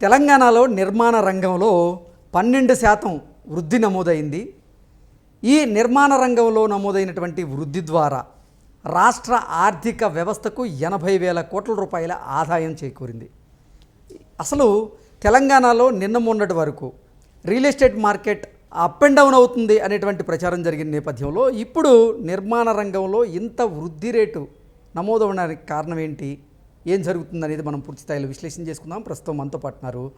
తెలంగాణలో నిర్మాణ రంగంలో పన్నెండు శాతం వృద్ధి నమోదైంది. ఈ నిర్మాణ రంగంలో నమోదైనటువంటి వృద్ధి ద్వారా రాష్ట్ర ఆర్థిక వ్యవస్థకు ఎనభై వేల కోట్ల రూపాయల ఆదాయం చేకూరింది. అసలు తెలంగాణలో నిన్న మొన్నటి వరకు real estate market up and down అవుతుంది అనేటువంటి ప్రచారం జరిగిన నేపథ్యంలో ఇప్పుడు నిర్మాణ రంగంలో ఇంత వృద్ధి రేటు నమోదవడానికి కారణం ఏంటి? ఏం జరుగుతుంది అనేది మనం పూర్తి స్థాయిలో విశ్లేషణ చేసుకుందాం. ప్రస్తుతం మనతో పాటున్నారు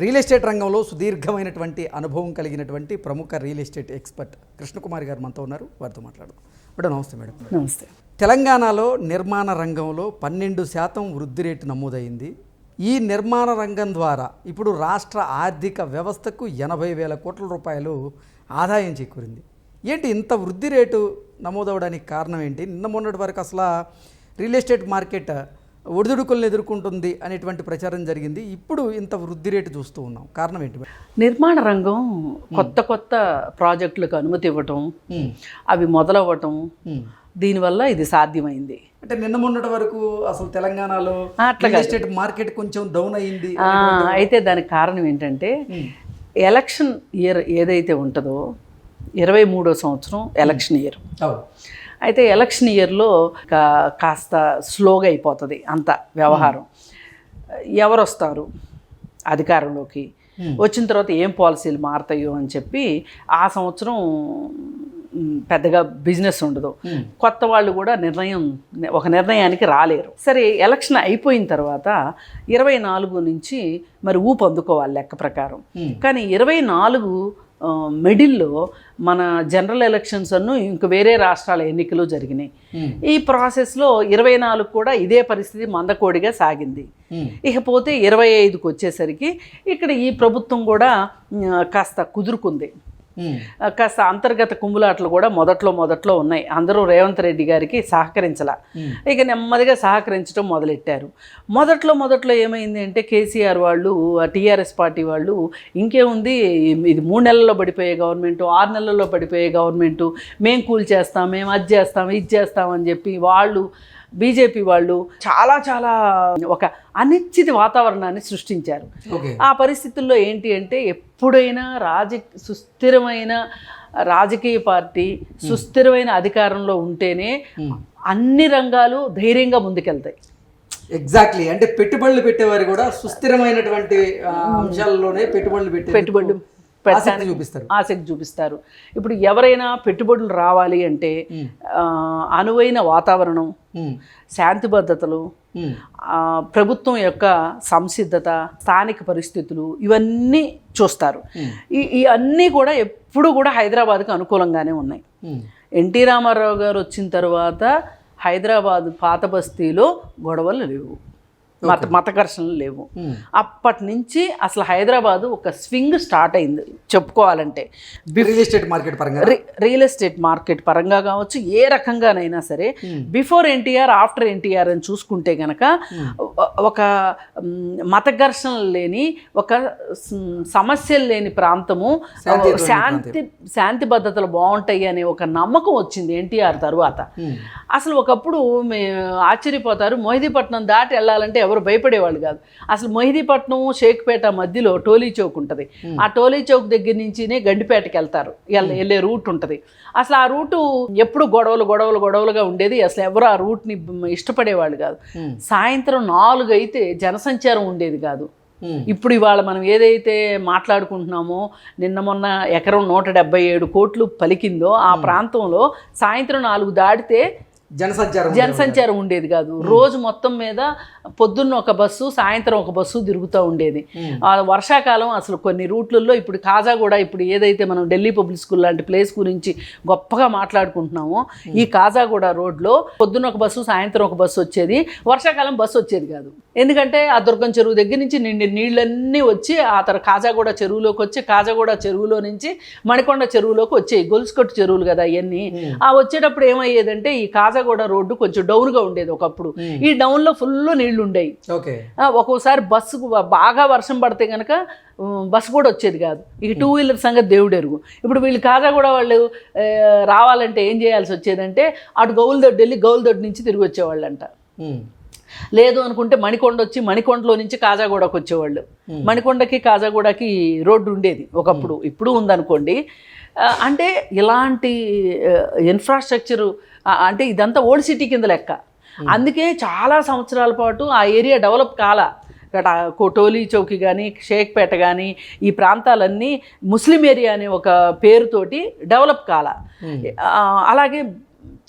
రియల్ ఎస్టేట్ రంగంలో సుదీర్ఘమైనటువంటి అనుభవం కలిగినటువంటి ప్రముఖ రియల్ ఎస్టేట్ ఎక్స్పర్ట్ కృష్ణకుమారి గారు మనతో ఉన్నారు. వారితో మాట్లాడదాం. మేడం నమస్తే మేడం. నమస్తే. తెలంగాణలో నిర్మాణ రంగంలో పన్నెండు శాతం వృద్ధి రేటు నమోదైంది. ఈ నిర్మాణ రంగం ద్వారా ఇప్పుడు రాష్ట్ర ఆర్థిక వ్యవస్థకు ఎనభై వేల కోట్ల రూపాయలు ఆదాయం చేకూరింది. ఏంటి ఇంత వృద్ధి రేటు నమోదవడానికి కారణం ఏంటి? నిన్న మొన్నటి వరకు అసలు రియల్ ఎస్టేట్ మార్కెట్ ఒడిదుడుకులను ఎదుర్కొంటుంది అనేటువంటి ప్రచారం జరిగింది. ఇప్పుడు ఇంత వృద్ధి రేటు చూస్తూ ఉన్నాం. కారణం ఏంటి? నిర్మాణ రంగం కొత్త కొత్త ప్రాజెక్టులకు అనుమతి ఇవ్వటం అవి మొదలవ్వటం. దీనివల్ల ఇది సాధ్యమైంది. అంటే నిన్న మొన్నటి వరకు అసలు తెలంగాణలో ఎస్టేట్ మార్కెట్ కొంచెం డౌన్ అయ్యింది ఆ, అయితే దానికి కారణం ఏంటంటే ఎలక్షన్ ఇయర్ ఏదైతే ఉంటుందో ఇరవై మూడో సంవత్సరం ఎలక్షన్ ఇయర్. అవును. అయితే ఎలక్షన్ ఇయర్లో కాస్త స్లోగా అయిపోతుంది అంత వ్యవహారం. ఎవరు వస్తారు అధికారంలోకి వచ్చిన తర్వాత ఏం పాలసీలు మారతాయో అని చెప్పి ఆ సంవత్సరం పెద్దగా బిజినెస్ ఉండదు. కొత్త వాళ్ళు కూడా నిర్ణయం ఒక నిర్ణయానికి రాలేరు. సరే ఎలక్షన్ అయిపోయిన తర్వాత ఇరవై నాలుగు నుంచి మరి ఊపు అందుకోవాలి లెక్క ప్రకారం. కానీ ఇరవై నాలుగు మిడిల్లో మన జనరల్ ఎలక్షన్స్ అನ್ನು ఇంక వేరే రాష్ట్రాల ఎన్నికలు జరిగినాయి. ఈ ప్రాసెస్లో ఇరవై నాలుగు కూడా ఇదే పరిస్థితి మందకోడిగా సాగింది. ఇకపోతే ఇరవై ఐదుకి వచ్చేసరికి ఇక్కడ ఈ ప్రభుత్వం కూడా కాస్త కుదురుకుంది. కాస్త అంతర్గత కుమ్ములాటలు కూడా మొదట్లో మొదట్లో ఉన్నాయి. అందరూ రేవంత్ రెడ్డి గారికి సహకరించాల. ఇక నెమ్మదిగా సహకరించడం మొదలెట్టారు. మొదట్లో మొదట్లో ఏమైంది అంటే కేసీఆర్ వాళ్ళు టీఆర్ఎస్ పార్టీ వాళ్ళు ఇంకేముంది? ఇది మూడు నెలల్లో పడిపోయే గవర్నమెంట్ ఆరు నెలల్లో పడిపోయే గవర్నమెంట్. మేము కూల్ చేస్తాం మేము అది చేస్తాం ఇది చేస్తాం అని చెప్పి వాళ్ళు బీజేపీ వాళ్ళు చాలా చాలా ఒక అనిశ్చిత వాతావరణాన్ని సృష్టించారు. ఆ పరిస్థితుల్లో ఏంటి అంటే ఎప్పుడైనా రాజ సుస్థిరమైన రాజకీయ పార్టీ సుస్థిరమైన అధికారంలో ఉంటేనే. అన్ని రంగాలు ధైర్యంగా ముందుకెళ్తాయి. ఎగ్జాక్ట్లీ అంటే పెట్టుబడులు పెట్టేవారు కూడా సుస్థిరమైనటువంటి అంశాలలోనే పెట్టుబడులు పెట్టే పెట్టుబడులు. పెట్టడానికి చూపిస్తారు. ఆసక్తి చూపిస్తారు. ఇప్పుడు ఎవరైనా పెట్టుబడులు రావాలి అంటే అనువైన వాతావరణం శాంతి భద్రతలు ప్రభుత్వం యొక్క సంసిద్ధత స్థానిక పరిస్థితులు ఇవన్నీ చూస్తారు. ఈ అన్నీ కూడా ఎప్పుడు కూడా హైదరాబాద్కి అనుకూలంగానే ఉన్నాయి. ఎన్టీ రామారావు గారు వచ్చిన తర్వాత హైదరాబాద్ పాత బస్తీలో గొడవలు లేవు. మత మత ఘర్షణలు లేవు. ఉమ్, అప్పటి నుంచి అసలు హైదరాబాద్ ఒక స్వింగ్ స్టార్ట్ అయింది. చెప్పుకోవాలంటే. రియల్ ఎస్టేట్ మార్కెట్ పరంగా? రియల్ ఎస్టేట్ మార్కెట్ పరంగా కావచ్చు ఏ రకంగానైనా సరే Hmm. Before NTR after NTR అని చూసుకుంటే గనక ఒ- ఒక మత ఘర్షణలు లేని ఒక సమస్యలు లేని ప్రాంతము శాంతి శాంతి భద్రతలు బాగుంటాయి అనే ఒక నమ్మకం వచ్చింది ఎన్టీఆర్ తరువాత. అసలు ఒకప్పుడు ఆశ్చర్యపోతారు మొహిదీపట్నం దాటి వెళ్ళాలంటే ఎవరు భయపడేవాళ్ళు కాదు. అసలు మొహిదీపట్నం షేక్పేట మధ్యలో టోలీ చౌక్ ఉంటుంది. ఆ టోలీ చౌక్ దగ్గర నుంచినే గండిపేటకి వెళ్తారు. వెళ్ళే రూట్ ఉంటుంది. అసలు ఆ రూటు ఎప్పుడు గొడవలు గొడవలు గొడవలుగా ఉండేది. అసలు ఎవరు ఆ రూట్ని ఇష్టపడేవాళ్ళు కాదు. సాయంత్రం నాలుగు అయితే జనసంచారం ఉండేది కాదు. ఇప్పుడు ఇవాళ మనం ఏదైతే మాట్లాడుకుంటున్నామో నిన్న మొన్న ఎకరం నూట డెబ్బై ఏడు కోట్లు పలికిందో ఆ ప్రాంతంలో సాయంత్రం నాలుగు దాటితే జనసంచారం జనసంచారం ఉండేది కాదు. రోజు మొత్తం మీద పొద్దున్న ఒక బస్సు సాయంత్రం ఒక బస్సు తిరుగుతూ ఉండేది. వర్షాకాలం అసలు కొన్ని రూట్లలో ఇప్పుడు కాజా కూడా ఇప్పుడు ఏదైతే మనం ఢిల్లీ పబ్లిక్ స్కూల్ లాంటి ప్లేస్ గురించి గొప్పగా మాట్లాడుకుంటున్నామో ఈ కాజాగూడ రోడ్లో పొద్దున్న ఒక బస్సు సాయంత్రం ఒక బస్సు వచ్చేది. వర్షాకాలం బస్సు వచ్చేది కాదు. ఎందుకంటే ఆ దుర్గం చెరువు దగ్గర నుంచి నిండి నీళ్ళన్నీ వచ్చి ఆ తర్వాత కాజాగూడ చెరువులోకి వచ్చి కాజాగూడ చెరువులో నుంచి మణికొండ చెరువులోకి వచ్చాయి గొలుసుకొట్టు చెరువులు కదా అవన్నీ ఆ వచ్చేటప్పుడు ఏమయ్యేదంటే ఈ కాజాగూడ రోడ్డు కొంచెం డౌన్గా ఉండేది ఒకప్పుడు. ఈ డౌన్లో ఫుల్ నీళ్ళు ఉండేవి ఒక్కోసారి బస్సు బాగా వర్షం పడితే కనుక బస్సు కూడా వచ్చేది కాదు. ఇక టూ వీలర్ సంగతి దేవుడు ఎరుగు ఇప్పుడు వీళ్ళు కాజా కూడా వాళ్ళు రావాలంటే ఏం చేయాల్సి వచ్చేదంటే అటు గౌలుదొడ్డు వెళ్ళి గౌలుదొడ్డు నుంచి తిరిగి వచ్చేవాళ్ళంట. లేదు అనుకుంటే మణికొండ వచ్చి మణికొండలో నుంచి కాజాగూడకు వచ్చేవాళ్ళు. మణికొండకి కాజాగూడకి రోడ్డు ఉండేది ఒకప్పుడు. ఇప్పుడు ఉందనుకోండి అంటే ఇలాంటి ఇన్ఫ్రాస్ట్రక్చరు అంటే ఇదంతా ఓల్డ్ సిటీ కింద లెక్క. అందుకే చాలా సంవత్సరాల పాటు ఆ ఏరియా డెవలప్ కాల. ఇక్కడ కోటోలి చౌకి కానీ షేక్పేట కానీ ఈ ప్రాంతాలన్నీ ముస్లిం ఏరియా అనే ఒక పేరుతోటి డెవలప్ కాల. అలాగే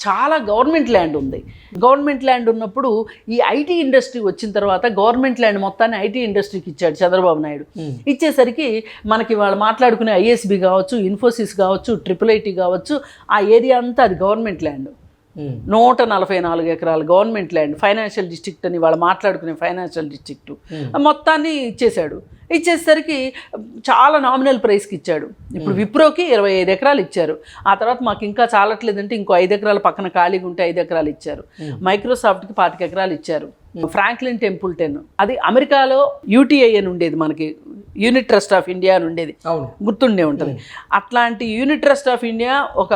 చాలా గవర్నమెంట్ ల్యాండ్ ఉంది. గవర్నమెంట్ ల్యాండ్ ఉన్నప్పుడు ఈ ఐటీ ఇండస్ట్రీ వచ్చిన తర్వాత గవర్నమెంట్ ల్యాండ్ మొత్తాన్ని ఐటీ ఇండస్ట్రీకి ఇచ్చాడు చంద్రబాబు నాయుడు. ఇచ్చేసరికి మనకి వాళ్ళు మాట్లాడుకునే ఐఎస్బి కావచ్చు ఇన్ఫోసిస్ కావచ్చు ట్రిపుల్ ఐటీ కావచ్చు ఆ ఏరియా అంతా అది గవర్నమెంట్ ల్యాండ్. నూట నలభై నాలుగు ఎకరాలు గవర్నమెంట్ ల్యాండ్ ఫైనాన్షియల్ డిస్ట్రిక్ట్ అని వాళ్ళు మాట్లాడుకునే ఫైనాన్షియల్ డిస్ట్రిక్ట్. మొత్తాన్ని ఇచ్చేశాడు. ఇచ్చేసరికి చాలా నామినల్ ప్రైస్కి ఇచ్చాడు. ఇప్పుడు విప్రోకి ఇరవై ఐదు ఎకరాలు ఇచ్చారు. ఆ తర్వాత మాకు ఇంకా చాలట్లేదంటే ఇంకో ఐదు ఎకరాల పక్కన ఖాళీగా ఉంటే ఐదు ఎకరాలు ఇచ్చారు. మైక్రోసాఫ్ట్కి పాతిక ఎకరాలు ఇచ్చారు. ఫ్రాంక్లిన్ టెంపుల్టన్ అది అమెరికాలో యూటీఐ అని ఉండేది మనకి. యూనిట్ ట్రస్ట్ ఆఫ్ ఇండియా అని ఉండేది. గుర్తుండే ఉంటుంది. అట్లాంటి యూనిట్ ట్రస్ట్ ఆఫ్ ఇండియా ఒక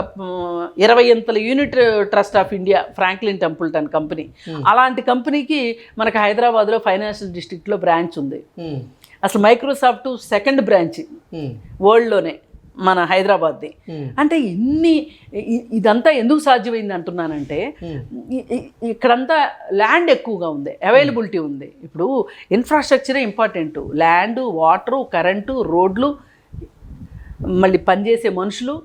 ఇరవై ఎంతల unit trust of India Franklin Templeton company. అలాంటి కంపెనీకి మనకి హైదరాబాద్లో ఫైనాన్షియల్ డిస్ట్రిక్ట్లో బ్రాంచ్ ఉంది. అసలు మైక్రోసాఫ్ట్ సెకండ్ బ్రాంచ్ ఉమ్. వరల్డ్లోనే మన హైదరాబాద్ది Hmm. అంటే ఇన్ని ఇదంతా ఎందుకు సాధ్యమైంది అంటున్నానంటే ఇ- ఇక్కడంతా ల్యాండ్ ఎక్కువగా ఉంది అవైలబిలిటీ ఉంది ఇప్పుడు ఇన్ఫ్రాస్ట్రక్చరే ఇంపార్టెంట్ ల్యాండ్ వాటరు కరెంటు రోడ్లు మళ్ళీ పనిచేసే మనుషులు.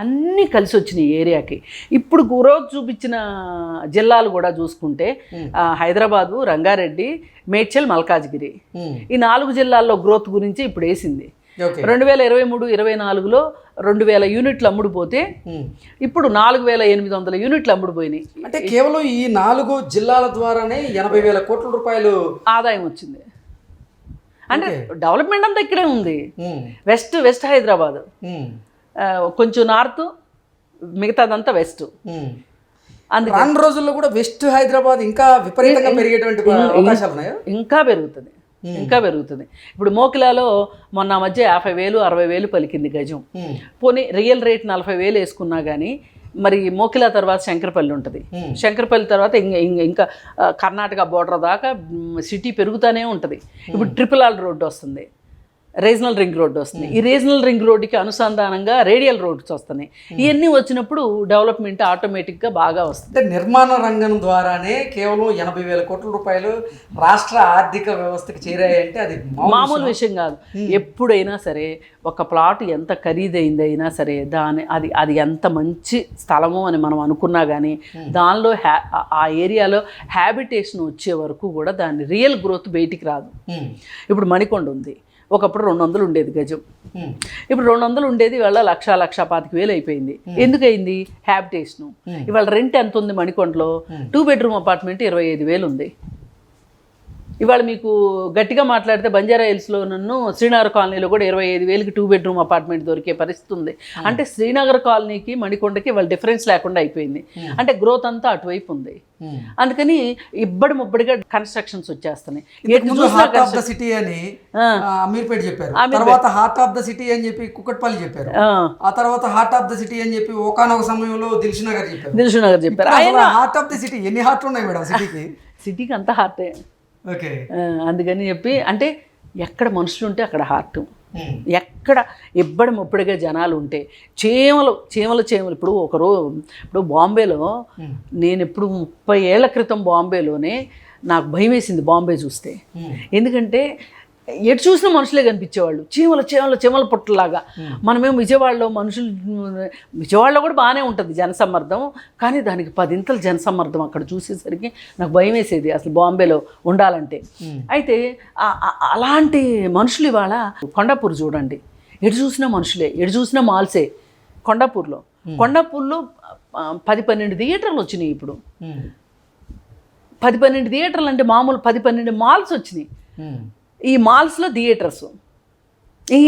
అన్నీ కలిసి వచ్చినాయి ఈ ఏరియాకి. ఇప్పుడు గ్రోత్ చూపించిన జిల్లాలు కూడా చూసుకుంటే హైదరాబాదు రంగారెడ్డి మేడ్చల్ మల్కాజ్గిరి. ఈ నాలుగు జిల్లాల్లో గ్రోత్ గురించి ఇప్పుడు వేసింది. రెండు వేల ఇరవై మూడు ఇరవై నాలుగులో రెండు వేల యూనిట్లు అమ్ముడుపోతే. ఇప్పుడు నాలుగు వేల ఎనిమిది వందల యూనిట్లు అమ్ముడుపోయినాయి. అంటే కేవలం ఈ నాలుగు జిల్లాల ద్వారానే ఎనభై వేల కోట్ల రూపాయలు ఆదాయం వచ్చింది. అంటే డెవలప్మెంట్ అంతా ఇక్కడే ఉంది. West west Hyderabad. కొంచెం నార్త్ మిగతాదంతా వెస్ట్. రాను రోజుల్లో కూడా వెస్ట్ హైదరాబాద్ ఇంకా విపరీతంగా పెరిగేటువంటి అవకాశాలు ఉన్నాయా? ఇంకా పెరుగుతుంది. ఇంకా పెరుగుతుంది. ఇప్పుడు మోకిలాలో మొన్న మధ్య యాభై వేలు అరవై వేలు పలికింది గజం. పోనీ రియల్ రేట్ నలభై వేలు వేసుకున్నా కానీ మరి మోకిలా తర్వాత శంకరపల్లి ఉంటుంది. శంకరపల్లి తర్వాత ఇంక ఇంక- ఇంకా ఆ, కర్ణాటక బోర్డర్ దాకా సిటీ పెరుగుతూనే ఉంటుంది. ఇప్పుడు ట్రిపుల్ ఆల్ రోడ్డు వస్తుంది. రీజనల్ రింగ్ రోడ్డు వస్తుంది. ఈ రీజనల్ రింగ్ రోడ్డుకి అనుసంధానంగా రేడియల్ రోడ్స్ వస్తున్నాయి. ఇవన్నీ వచ్చినప్పుడు డెవలప్మెంట్ ఆటోమేటిక్గా బాగా వస్తుంది. నిర్మాణ రంగం ద్వారానే కేవలం ఎనభై వేల కోట్ల రూపాయలు రాష్ట్ర ఆర్థిక వ్యవస్థకి చేరాయంటే అది మామూలు విషయం. కాదు. ఎప్పుడైనా సరే ఒక ప్లాట్ ఎంత ఖరీదైందైనా సరే దాని అది అది ఎంత మంచి స్థలము అని మనం అనుకున్నా కానీ దానిలో హ్యా ఆ- ఏరియాలో హ్యాబిటేషన్ వచ్చే వరకు కూడా దాని రియల్ గ్రోత్ బయటికి రాదు. ఇప్పుడు మణికొండ ఉంది. ఒకప్పుడు రెండు వందలు ఉండేది గజం. ఇప్పుడు రెండు వందలు ఉండేది ఇవాళ లక్ష లక్ష పాతిక వేలు అయిపోయింది. ఎందుకయింది హ్యాబిటేషన్. ఇవాళ రెంట్ ఎంత ఉంది మణికొండలో టూ బెడ్రూమ్ అపార్ట్మెంట్ ఇరవై ఐదు వేలు ఉంది. ఇవాళ మీకు గట్టిగా మాట్లాడితే బంజారా హిల్స్లో నన్ను శ్రీనగర్ కాలనీలో కూడా ఇరవై ఐదు వేలకి టూ బెడ్రూమ్ అపార్ట్మెంట్ దొరికే పరిస్థితి ఉంది. అంటే శ్రీనగర్ కాలనీకి మణికొండకి వాళ్ళ డిఫరెన్స్ లేకుండా అయిపోయింది. అంటే గ్రోత్ అంతా అటువైపు ఉంది. ఉమ్. అందుకని ఇబ్బడి ముబ్బడిగా కన్స్ట్రక్షన్స్ వచ్చేస్తున్నాయి. హార్ట్ ఆఫ్ ద సిటీ అని అమీర్పేట చెప్పారు. తర్వాత హార్ట్ ఆఫ్ ద సిటీ అని చెప్పి కుక్కట్పల్లి చెప్పారు. ఆ, తర్వాత హార్ట్ ఆఫ్ ద సిటీ అని చెప్పి ఒకనొక సమయంలో చెప్పారు. హార్ట్ ఆఫ్ ద సిటీ ఎన్ని హార్ట్లు ఉన్నాయి మేడం సిటీకి సిటీకి అంతా హార్టే అందుకని చెప్పి అంటే ఎక్కడ మనుషులు ఉంటే అక్కడ హార్ట్. ఎక్కడ ఇబ్బడి ముప్పడిగా జనాలు ఉంటే చీమలు చీమలు చీమలు. ఇప్పుడు ఒకరో ఇప్పుడు బాంబేలో నేను ఇప్పుడు ముప్పై ఏళ్ళ క్రితం బాంబేలోనే నాకు భయం వేసింది బాంబే చూస్తే. ఎందుకంటే ఎటు చూసిన మనుషులే కనిపించేవాళ్ళు. చీమల చీమల చీమల పుట్టలాగా. మనమేమో విజయవాడలో మనుషులు విజయవాడలో కూడా బాగానే ఉంటుంది జనసమ్మర్దం. కానీ దానికి పదింతలు జనసమ్మర్దం అక్కడ చూసేసరికి నాకు భయం వేసేది అసలు బాంబేలో ఉండాలంటే. అయితే అలాంటి మనుషులు ఇవాళ కొండాపూర్ చూడండి. ఎటు చూసినా మనుషులే ఎటు చూసినా మాల్సే కొండాపూర్లో. కొండాపూర్లో పది పన్నెండు థియేటర్లు వచ్చినాయి ఇప్పుడు. పది పన్నెండు థియేటర్లు అంటే మామూలు పది పన్నెండు మాల్స్ వచ్చినాయి. ఈ మాల్స్లో థియేటర్స్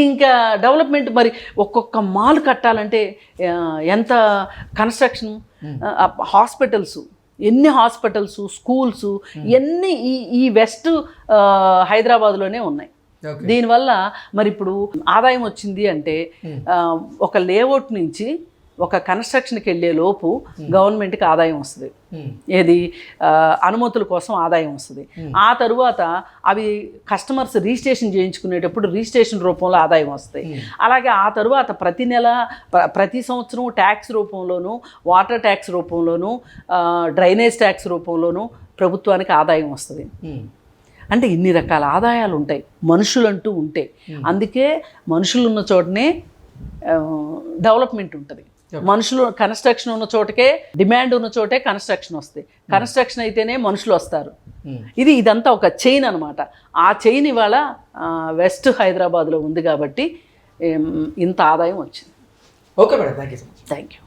ఇంకా డెవలప్మెంట్ మరి ఒక్కొక్క మాల్ కట్టాలంటే ఎంత కన్స్ట్రక్షన్ హాస్పిటల్స్ ఎన్ని హాస్పిటల్స్ స్కూల్స్ ఇవన్నీ ఈ ఈ వెస్ట్ హైదరాబాద్లోనే ఉన్నాయి. దీనివల్ల మరి ఇప్పుడు ఆదాయం వచ్చింది అంటే ఆ, ఒక లేఅవుట్ నుంచి ఒక కన్స్ట్రక్షన్కి వెళ్ళే లోపు గవర్నమెంట్కి ఆదాయం వస్తుంది. ఉమ్. ఏది? అనుమతుల కోసం ఆదాయం వస్తుంది. ఆ తరువాత అవి కస్టమర్స్ రిజిస్ట్రేషన్ చేయించుకునేటప్పుడు రిజిస్ట్రేషన్ రూపంలో ఆదాయం వస్తాయి అలాగే ఆ తరువాత ప్రతి నెల ప్ర- ప్రతి సంవత్సరం ట్యాక్స్ రూపంలోను వాటర్ ట్యాక్స్ రూపంలోను డ్రైనేజ్ ట్యాక్స్ రూపంలోను ప్రభుత్వానికి ఆదాయం వస్తుంది. అంటే ఇన్ని రకాల ఆదాయాలు ఉంటాయి. మనుషులంటూ ఉంటే. అందుకే మనుషులు ఉన్న చోటనే డెవలప్మెంట్ ఉంటుంది. మనుషులు కన్స్ట్రక్షన్ ఉన్న చోటకే డిమాండ్ ఉన్న చోటే కన్స్ట్రక్షన్ వస్తాయి. కన్స్ట్రక్షన్ అయితేనే మనుషులు వస్తారు. ఉమ్. ఇది ఇదంతా ఒక చైన్ అనమాట ఆ చైన్ ఇవాళ వెస్ట్ హైదరాబాద్లో ఉంది కాబట్టి ఇంత ఆదాయం వచ్చింది. Okay madam thank you so much thank you